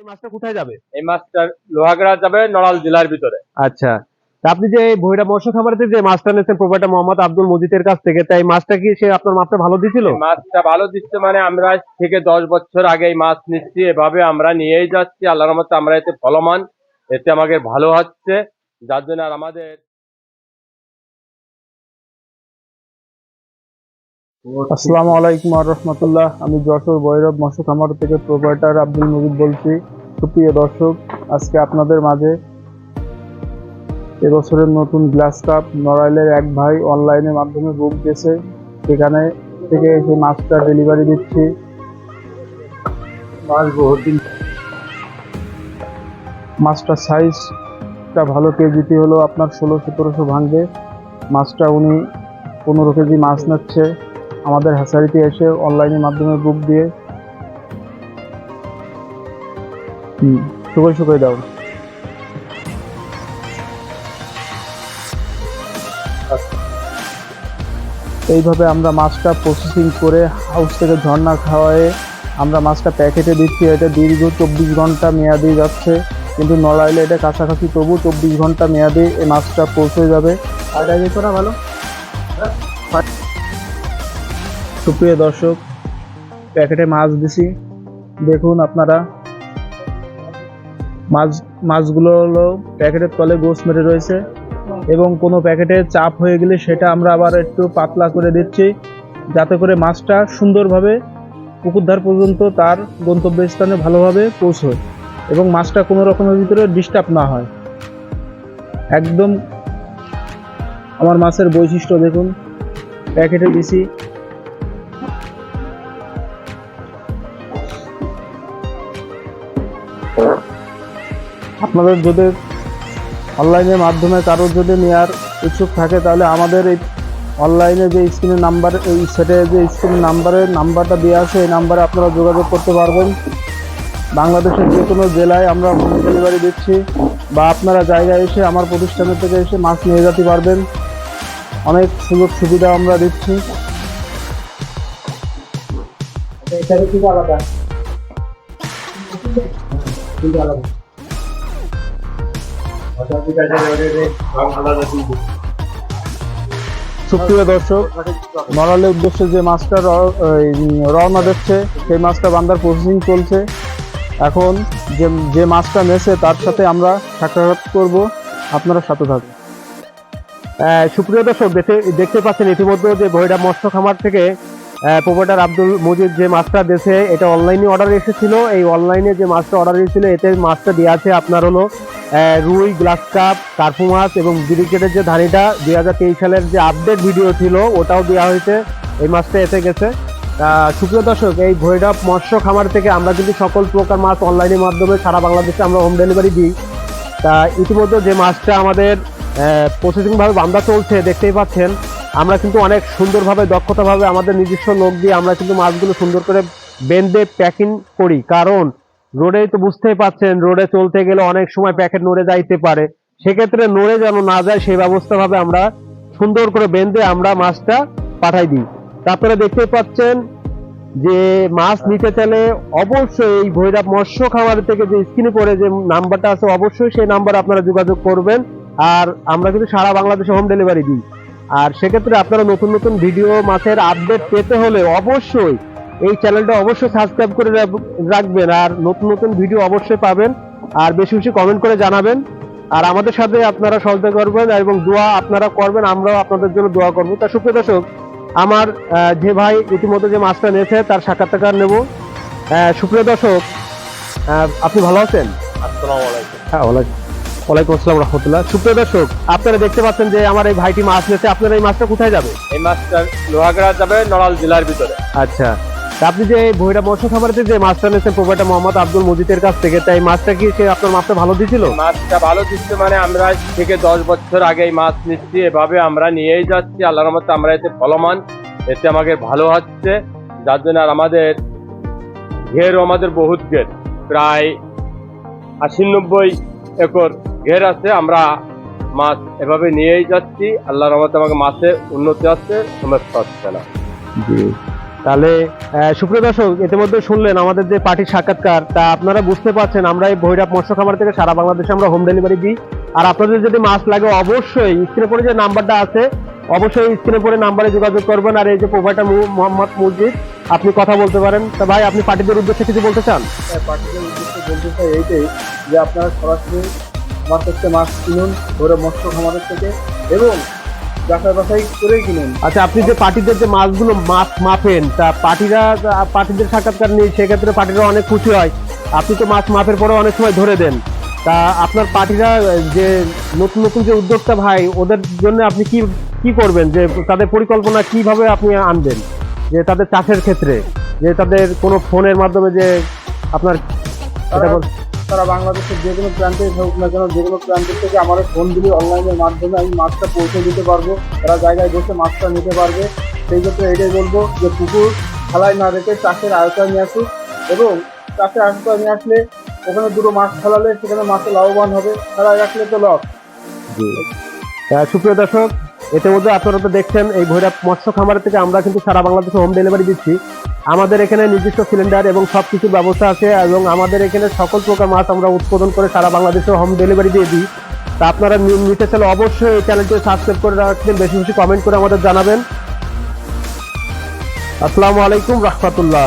এই মাছটা কোথায় যাবে? এই মাছটা লোহাগড়া যাবে নড়াল জেলার ভিতরে। আচ্ছা। আপনি যে ভৈরব মৎস্য যে মাছটা নিয়েছেন প্রোপাইটার মোহাম্মদ আব্দুল মজিদের কাছ থেকে তাই মাছটা কি সে আপনার মাছটা ভালো দিছিল? মাছটা ভালো দিচ্ছে মানে আমরা থেকে দশ বছর আগে এই মাছ নিচ্ছি এভাবে আমরা নিয়েই যাচ্ছি। আল্লাহর মতো আমরা এতে ফলমান এতে আমাদের ভালো হচ্ছে। যার জন্য আর আমাদের আসসালামু আলাইকুম আর রহমতুল্লাহ। আমি যশোর ভৈরব মৎস্য খামার থেকে প্রোপাইটার আব্দুল মজিদ বলছি। সুপ্রিয় দর্শক, আজকে আপনাদের মাঝে এবছরের নতুন গ্লাস কাপ নড়াইলের এক ভাই অনলাইনের মাধ্যমে বুক দিয়েছে। সেখানে থেকে সেই মাছটা ডেলিভারি দিচ্ছি। মাছ বহুত দিন মাছটার সাইজটা ভালো কেজিটি হলো আপনার ষোলো সতেরোশো ভাঙবে। মাছটা উনি পনেরো কেজি মাছ নিচ্ছে। আমাদের হ্যাচারিতে এসে অনলাইনের মাধ্যমে বুক দিয়ে হুম শুকাই শুকাই দাও। এইভাবে আমরা মাছটা প্রসেসিং করে হাউস থেকে ঝর্ণা খাওয়ায়ে আমরা মাছটা প্যাকেটে দিচ্ছি। এটা দীর্ঘ চব্বিশ ঘণ্টা মেয়াদি যাচ্ছে। কিন্তু নড়াইলে এটা কাছাকাছি তবু চব্বিশ ঘণ্টা মেয়াদি এই মাছটা পৌঁছে যাবে। আর করা ভালো? সুপ্রিয় দর্শক, প্যাকেটে মাছ দিছি। দেখুন আপনারা, মাছ, মাছগুলো হলো প্যাকেটের তলে গোস মেরে রয়েছে এবং কোনো প্যাকেটে চাপ হয়ে গেলে সেটা আমরা আবার একটু পাতলা করে দিচ্ছি, যাতে করে মাছটা সুন্দরভাবে পুকুরধার পর্যন্ত তার গন্তব্যস্থানে ভালোভাবে পৌঁছয় এবং মাছটা কোনো রকমের ভিতরে ডিস্টার্ব না হয়। একদম আমার মাছের বৈশিষ্ট্য দেখুন, প্যাকেটে দিছি। আপনাদের যদি অনলাইনের মাধ্যমে কারোর যদি নেওয়ার ইচ্ছুক থাকে, তাহলে আমাদের এই অনলাইনে যে স্ক্রিনের নাম্বার এই সেটে যে স্ক্রিনের নাম্বারের নাম্বারটা দেওয়া আছে, এই নাম্বারে আপনারা যোগাযোগ করতে পারবেন। বাংলাদেশের যে কোনো জেলায় আমরা হোম ডেলিভারি দিচ্ছি বা আপনারা জায়গায় এসে আমার প্রতিষ্ঠানের থেকে এসে মাছ নিয়ে যেতে পারবেন। অনেক সুযোগ সুবিধা আমরা দিচ্ছি। এখানে কিন্তু আলাদা? কিন্তু আলাদা। সুপ্রিয় দর্শক নড়ালের উদ্দেশ্যে যে মাছটা রওনা দিচ্ছে সেই মাছটা বান্দার প্রসেসিং চলছে। এখন যে যে মাছটা নেছে তার সাথে আমরা সাক্ষাৎ করব। আপনারা সাথে থাকুন। আহ, সুপ্রিয় দর্শক দেখতে দেখতে পাচ্ছেন ইতিমধ্যে যে ভৈরব মৎস্য খামার থেকে প্রোপাইটার আব্দুল মজিদ যে মাছটা দেশে, এটা অনলাইনে অর্ডার এসেছিল। এই অনলাইনে যে মাছটা অর্ডার এসেছিল, এতে মাছটা দেওয়া আছে আপনার হলো রুই গ্লাস কাপ কার্পু মাছ এবং ব্রিকেটের যে ধানিটা, দুই হাজার তেইশ সালের যে আপডেট ভিডিও ছিল, ওটাও দেওয়া হয়েছে। এই মাছটা এসে গেছে। সুপ্রিয় দর্শক, এই ভৈরব মৎস্য খামার থেকে আমরা কিন্তু সকল প্রকার মাছ অনলাইনের মাধ্যমে সারা বাংলাদেশে আমরা হোম ডেলিভারি দিই। তা ইতিমধ্যে যে মাছটা আমাদের প্রসেসিং ভাবে বান্ধা চলছে, দেখতেই পাচ্ছেন। আমরা কিন্তু অনেক সুন্দরভাবে, দক্ষতাভাবে আমাদের নিজস্ব লোক দিয়ে আমরা কিন্তু মাছগুলো সুন্দর করে বেঁধে প্যাকিং করি। কারণ রোডেই তো বুঝতেই পাচ্ছেন, রোডে চলতে গেলে অনেক সময় প্যাকেট নড়ে যাইতে পারে। সেক্ষেত্রে নড়ে যেন না যায়, সেই ব্যবস্থা ভাবে আমরা সুন্দর করে বেঁধে আমরা মাছটা পাঠাই দিই। তারপরে দেখতেই পাচ্ছেন যে মাছ নিতে চাইলে অবশ্যই এই ভৈরব মৎস্য খামার থেকে যে স্ক্রিনে পড়ে যে নাম্বারটা আছে, অবশ্যই সেই নাম্বার আপনারা যোগাযোগ করবেন। আর আমরা কিন্তু সারা বাংলাদেশে হোম ডেলিভারি দিই। আর সেক্ষেত্রে আপনারা নতুন নতুন ভিডিও মাছের আপডেট পেতে হলে অবশ্যই এই চ্যানেলটা অবশ্যই সাবস্ক্রাইব করে রাখবেন আর নতুন নতুন ভিডিও অবশ্যই পাবেন। আর বেশি বেশি কমেন্ট করে জানাবেন। আর আমাদের সাথে আপনারা সহযোগিতা করবেন এবং দোয়া আপনারা করবেন আমরাও আপনাদের জন্য দোয়া করব। তা সুপ্রিয় দর্শক আমার যে ভাই ইতিমধ্যে যে মাছটা নিয়েছে তার সাক্ষাৎকার নেব। সুপ্রিয় দর্শক আপনি ভালো আছেন? আসসালামু আলাইকুম। হ্যাঁ ওয়ালাইকুম ওয়ালাইকুম আসসালাম রহমতুল্লাহ। সুপ্রিয় দর্শক আপনারা দেখতে পাচ্ছেন যে আমার এই ভাইটি মাছ নিয়েছে। আপনার এই মাছটা কোথায় যাবে? এই মাছটা লোহাগড়া যাবে নড়াল জেলার ভিতরে। আচ্ছা। আপনি যে ভৈরব মৎস্য খামারে যে মাছটা নিয়েছেন প্রোপাইটার মোহাম্মদ আব্দুল মজিদের কাছ থেকে তাই মাছটা কি সে আপনার মাছটা ভালো দিছিল? মাছটা ভালো দিচ্ছে মানে আমরা থেকে দশ বছর আগে এই মাছ নিচ্ছি। এভাবে আমরা নিয়েই যাচ্ছি। আল্লাহর মতো আমরা এতে ফলমান এতে আমাদের ভালো হচ্ছে। যার জন্য আর আমাদের ঘের আমাদের বহুত ঘের। প্রায় আশি নব্বই একর ঘের আছে আমরা মাছ এভাবে নিয়েই যাচ্ছি। আল্লাহর রহমতে আমাকে মাছে উন্নতি হচ্ছে সমস্যা হচ্ছে না। তাহলে সুপ্রিয় দর্শক ইতিমধ্যে শুনলেন আমাদের যে পার্টির সাক্ষাৎকার তা আপনারা বুঝতে পারছেন আমরা এই ভৈরব মৎস্য খামার থেকে সারা বাংলাদেশে আমরা হোম ডেলিভারি দিই। আর আপনাদের যদি মাছ লাগে অবশ্যই স্ক্রিনে পরে যে নাম্বারটা আছে অবশ্যই স্ক্রিনে পরে নাম্বারে যোগাযোগ করবেন। আর এই যে প্রোভাইডার মোহাম্মদ মুজিদ আপনি কথা বলতে পারেন। তা ভাই আপনি পার্টিদের উদ্দেশ্যে কিছু বলতে চান? পার্টিদের উদ্দেশ্যে বলতে চাই এইটাই যে আপনারা সরাসরি আমার থেকে মাছ কিনুন ধরে মৎস্য খামারের থেকে এবং যাচাই বাছাই করেই কিনুন। আচ্ছা আপনি যে পার্টিদের যে মাছগুলো মাছ মাপেন, তা পার্টিরা, পার্টিদের সাক্ষাৎকার নিয়ে সেক্ষেত্রে পার্টিরা অনেক খুশি হয়। আপনি তো মাছ মাপের পরে অনেক সময় ধরে দেন। তা আপনার পার্টিরা, যে নতুন নতুন যে উদ্যোক্তা ভাই, ওদের জন্য আপনি কি কি করবেন? যে তাদের পরিকল্পনা কীভাবে আপনি আনবেন? যে তাদের চাষের ক্ষেত্রে, যে তাদের কোনো ফোনের মাধ্যমে যে আপনার, এটা তারা বাংলাদেশের যে কোনো প্রান্তে হোক না কেন, যে কোনো প্রান্ত থেকে আমার ফোন দিলে অনলাইনের মাধ্যমে আমি মাছটা পৌঁছে দিতে পারব। তারা জায়গায় বসে মাছটা নিতে পারবে। সেই ক্ষেত্রে এটাই বলব যে পুকুর খালায় না রেখে চাষের আয়তায় নিয়ে আসুক এবং চাষের আয়তায় নিয়ে আসলে ওখানে দুটো মাছ ফেলালে সেখানে মাছে লাভবান হবে। খেলায় রাখলে তো লস সুপ্রিয় দর্শক ইতিমধ্যে আপনারা তো দেখছেন, এই ভৈরব মৎস্য খামার থেকে আমরা কিন্তু সারা বাংলাদেশে হোম ডেলিভারি দিচ্ছি। আমাদের এখানে নিজস্ব সিলিন্ডার এবং সব কিছুর ব্যবস্থা আছে এবং আমাদের এখানে সকল প্রকার মাছ আমরা উৎপাদন করে সারা বাংলাদেশে হোম ডেলিভারি দিয়ে দিই। তা আপনারা নিতে চাইলে অবশ্যই এই চ্যানেলটি সাবস্ক্রাইব করে রাখবেন, বেশি বেশি কমেন্ট করে আমাদের জানাবেন। আসসালামু আলাইকুম, রহমতুল্লাহ।